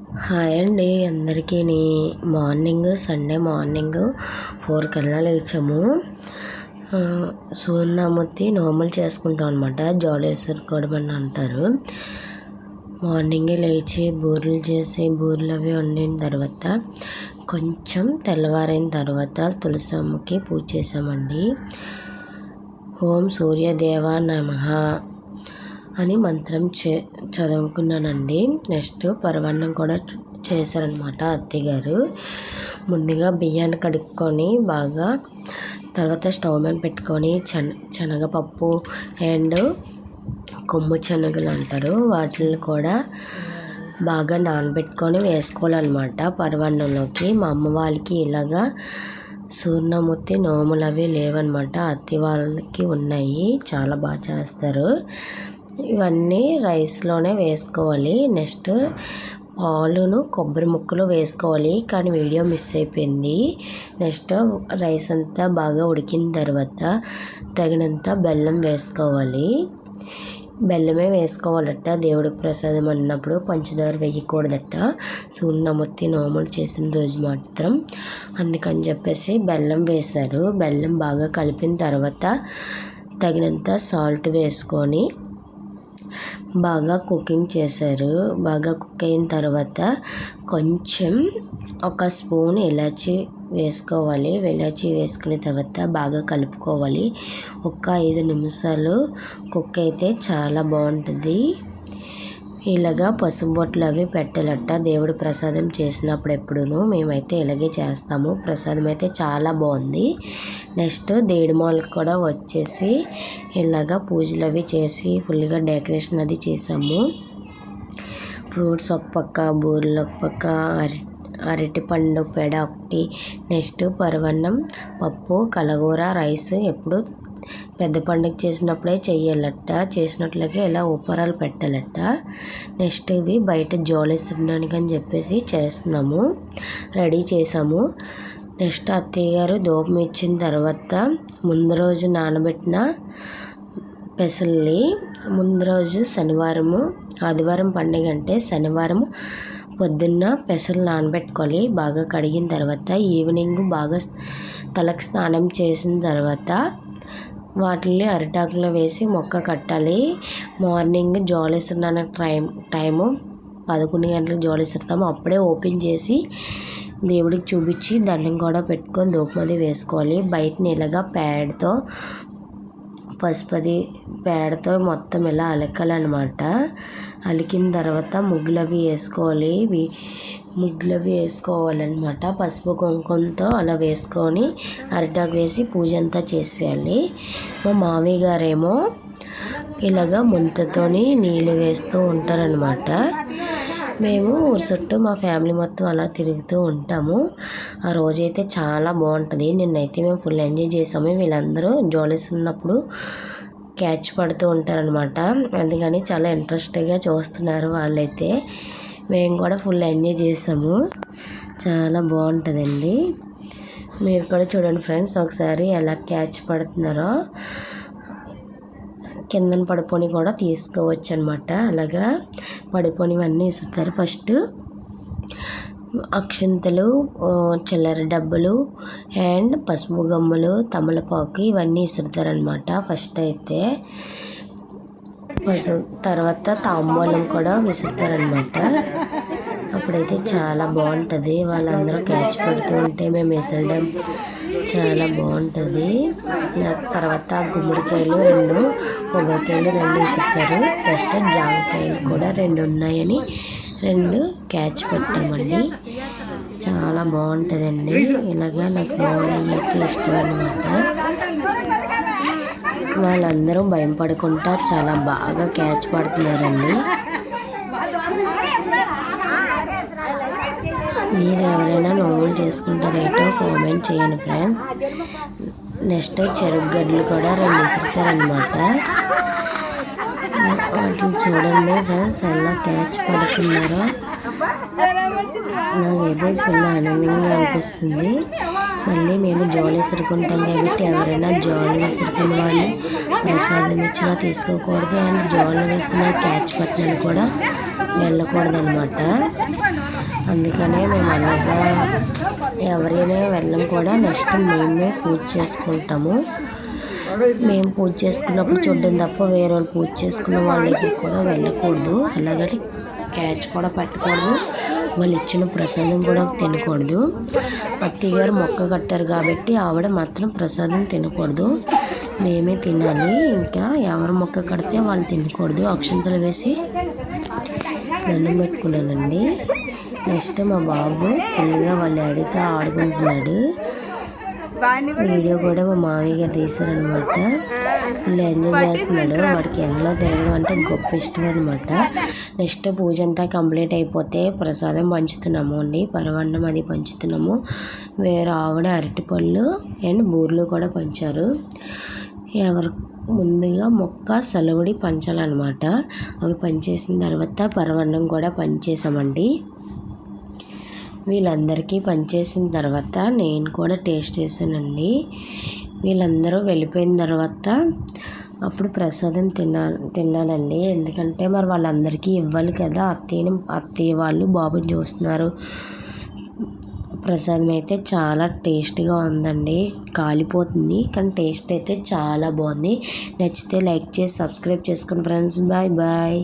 Hi అండి అందరికీ morning Sunday morning four కల్లా లేచాము. ఆ, సూర్యనామూర్తి నోములు చేసుకుంటాం అనమాట జోడేశ్వరకోవడం అని అంటారు. మార్నింగే లేచి బూరెలు చేసి బూరెలు అవి వండిన తర్వాత కొంచెం తెల్లవారైన తర్వాత తులసమ్మకి పూజ చేసామండి ఓం సూర్యదేవ నమ. అని మంత్రం చే చదువుకున్నానండి. నెక్స్ట్ పరమాన్నం కూడా చేశారనమాట అత్తయ్య గారు ముందుగా బియ్యాన్ని కడుక్కొని బాగా తర్వాత స్టవ్ మీద పెట్టుకొని శన శనగపప్పు అండ్ కొమ్ము శనగలు అంటారు. వాటిని కూడా బాగా నానబెట్టుకొని వేసుకోవాలన్నమాట పరవన్నంలోకి. మా అమ్మ వాళ్ళకి ఇలాగా సూర్ణమూర్తి నోములు అవి లేవన్నమాట. అత్తి వాళ్ళకి ఉన్నాయి. చాలా బాగా చేస్తారు. ఇవన్నీ రైస్లోనే వేసుకోవాలి. నెక్స్ట్ పాలును కొబ్బరి ముక్కలు వేసుకోవాలి. కానీ వీడియో మిస్ అయిపోయింది. నెక్స్ట్ రైస్ అంతా బాగా ఉడికిన తర్వాత తగినంత బెల్లం వేసుకోవాలి. బెల్లమే వేసుకోవాలట. దేవుడికి ప్రసాదం అన్నప్పుడు పంచదార వేయకూడదట. సూర్యమూర్తి నోములు చేసిన రోజు మాత్రం. అందుకని చెప్పేసి బెల్లం వేశారు. బెల్లం బాగా కలిపిన తర్వాత తగినంత సాల్ట్ వేసుకొని బాగా కుకింగ్ చేశారు. బాగా కుక్ అయిన తర్వాత కొంచెం ఒక స్పూన్ ఇలాచి వేసుకోవాలి. ఇలాచి వేసుకున్న తర్వాత బాగా కలుపుకోవాలి. ఒక ఐదు నిమిషాలు కుక్ అయితే చాలా బాగుంటుంది. ఇలాగా పసుపు బొట్లు అవి పెట్టాలట. దేవుడు ప్రసాదం చేసినప్పుడు ఎప్పుడూ మేమైతే ఇలాగే చేస్తాము. ప్రసాదం అయితే చాలా బాగుంది నెక్స్ట్ దేడిమాలకు కూడా వచ్చేసి ఇలాగా పూజలు అవి చేసి ఫుల్గా డెకరేషన్ అది చేసాము. ఫ్రూట్స్ ఒక పక్క బూరెలు ఒక పక్క అరటిపండు పెడ ఒకటి. నెక్స్ట్ పరవన్నం పప్పు కలగూర రైస్ ఎప్పుడు పెద్ద పండుగ చేసినప్పుడే చెయ్యాలట. చేసినట్లయితే ఇలా ఉపరాలు పెట్టాలట. నెక్స్ట్ ఇవి బయట జోలేసడానికి అని చెప్పేసి చేస్తున్నాము. రెడీ చేసాము నెక్స్ట్ అత్తయ్య గారు దూపం ఇచ్చిన తర్వాత ముందు రోజు నానబెట్టిన పెసల్ని ముందు రోజు శనివారము ఆదివారం పండుగ అంటే శనివారం పొద్దున్న పెసలు నానబెట్టుకోవాలి. బాగా కడిగిన తర్వాత ఈవినింగ్ బాగా తలకు స్నానం చేసిన తర్వాత వాటిని అరిటాకులో వేసి మొక్క కట్టాలి. మార్నింగ్ జోలేసిన టైం టైము పదకొండు గంటలకు జోలేస్తాము అప్పుడే ఓపెన్ చేసి దేవుడికి చూపించి దండం కూడా పెట్టుకొని దూపమది వేసుకోవాలి. బయట ఇలాగా ప్యాడ్తో పసుపది పేడతో మొత్తం ఇలా అలకాలన్నమాట. అలికిన తర్వాత ముగ్గులు అవి వేసుకోవాలి ముగ్గులు అవి వేసుకోవాలన్నమాట. పసుపు కుంకుమతో అలా వేసుకొని అరిటాకు వేసి పూజ అంతా చేసేయాలి. మా మామయ్య గారేమో ఇలాగా ముంతతోని నీళ్ళు వేస్తూ ఉంటారనమాట మేము ఊరు చుట్టూ మా ఫ్యామిలీ మొత్తం అలా తిరుగుతూ ఉంటాము. ఆ రోజైతే చాలా బాగుంటుంది. నిన్నైతే మేము ఫుల్ ఎంజాయ్ చేసాము. వీళ్ళందరూ జోలీస్ ఉన్నప్పుడు క్యాచ్ పడుతూ ఉంటారనమాట అందుకని చాలా ఇంట్రెస్ట్గా చూస్తున్నారు వాళ్ళైతే. మేము కూడా ఫుల్ ఎంజాయ్ చేసాము. చాలా బాగుంటుందండి. మీరు కూడా చూడండి ఫ్రెండ్స్ ఒకసారి ఎలా క్యాచ్ పడుతున్నారో. కిందన పడిపోని కూడా తీసుకోవచ్చు అనమాట అలాగా పడిపోనివన్నీ ఇస్తారు ఫస్ట్ అక్షంతలు చిల్లర డబ్బులు అండ్ పసుపు గమ్ములు తమలపాకు ఇవన్నీ ఇసురుతారనమాట ఫస్ట్ అయితే. కొంచెం తర్వాత తాంబూలం కూడా విసురుతారనమాట అప్పుడైతే చాలా బాగుంటుంది. వాళ్ళందరూ క్యాచ్ పెడుతూ ఉంటే మేము విసరడం చాలా బాగుంటుంది. నాకు తర్వాత గుమ్మడికాయలు రెండు కొబ్బరికాయలు రెండు ఇస్తారు నెక్స్ట్ జామకాయలు కూడా రెండు ఉన్నాయని రెండు క్యాచ్ పెట్టామండి. చాలా బాగుంటుందండి. ఇలాగా నాకు బాగుంది ఇష్టం అనమాట వాళ్ళందరూ భయం పడకుండా చాలా బాగా క్యాచ్ పడుతున్నారండి. మీరు ఎవరైనా నోములు చేసుకుంటారేటో కామెంట్ చేయండి ఫ్రెండ్స్. నెక్స్ట్ చెరుకు గడ్డలు కూడా రెండు ఇసురుతారనమాట వాటిని చూడండి ఫ్రెండ్స్ ఎలా క్యాచ్ పడుతున్నారో. నాకైతే చాలా ఆనందంగా అనిపిస్తుంది. మళ్ళీ మేము జోలు విసురుకుంటాం కాబట్టి ఎవరైనా జోలు విసురుకున్న వాళ్ళని ప్రసాదం ఇచ్చినా తీసుకోకూడదు అండ్ జోలు వేసిన క్యాచ్ పట్టినని కూడా వెళ్ళకూడదు అనమాట అందుకనే మేము అలాగా ఎవరైనా వెళ్ళం కూడా నెక్స్ట్ మేమే పూజ చేసుకుంటాము. మేము పూజ చేసుకున్నప్పుడు చూడడం తప్ప వేరే వాళ్ళు పూజ చేసుకున్న వాళ్ళ కూడా వెళ్ళకూడదు. అలాగని క్యాచ్ కూడా పెట్టకూడదు. వాళ్ళు ఇచ్చిన ప్రసాదం కూడా తినకూడదు. అత్తయ్య గారు మొక్క కట్టారు కాబట్టి ఆవిడ మాత్రం ప్రసాదం తినకూడదు. మేమే తినాలి. ఇంకా ఎవరు మొక్క కడితే వాళ్ళు తినకూడదు. అక్షంతలు వేసి దండం పెట్టుకున్నానండి. నెక్స్ట్ మా బాబు ఫుల్గా వాళ్ళ డాడీతో ఆడుకుంటున్నాడు. వీడియో కూడా మా మామయ్య గారు తీశారనమాట ఇలా ఎంజాయ్ చేస్తున్నాడు. వాడికి ఎండలో తిరగడం అంటే గొప్ప ఇష్టం అనమాట నెక్స్ట్ పూజ అంతా కంప్లీట్ అయిపోతే ప్రసాదం పంచుతున్నాము అండి. పరవన్నం అది పంచుతున్నాము. వేరే ఆవిడ అరటిపళ్ళు అండ్ బూర్లు కూడా పంచారు. ఎవరు ముందుగా మొక్క సెలవుడి పంచాలన్నమాట. అవి పంచేసిన తర్వాత పరవన్నం కూడా పంచేసామండి. వీళ్ళందరికీ పనిచేసిన తర్వాత నేను కూడా టేస్ట్ చేశానండి. వీళ్ళందరూ వెళ్ళిపోయిన తర్వాత అప్పుడు ప్రసాదం తినాలి తిన్నానండి ఎందుకంటే మరి వాళ్ళందరికీ ఇవ్వాలి కదా. అత్తయ్యని అత్తయ్య వాళ్ళు బాబుని చూస్తున్నారు. ప్రసాదం అయితే చాలా టేస్ట్గా ఉందండి. కాలిపోతుంది కానీ టేస్ట్ అయితే చాలా బాగుంది. నచ్చితే లైక్ చేసి సబ్స్క్రైబ్ చేసుకోండి ఫ్రెండ్స్. Bye bye.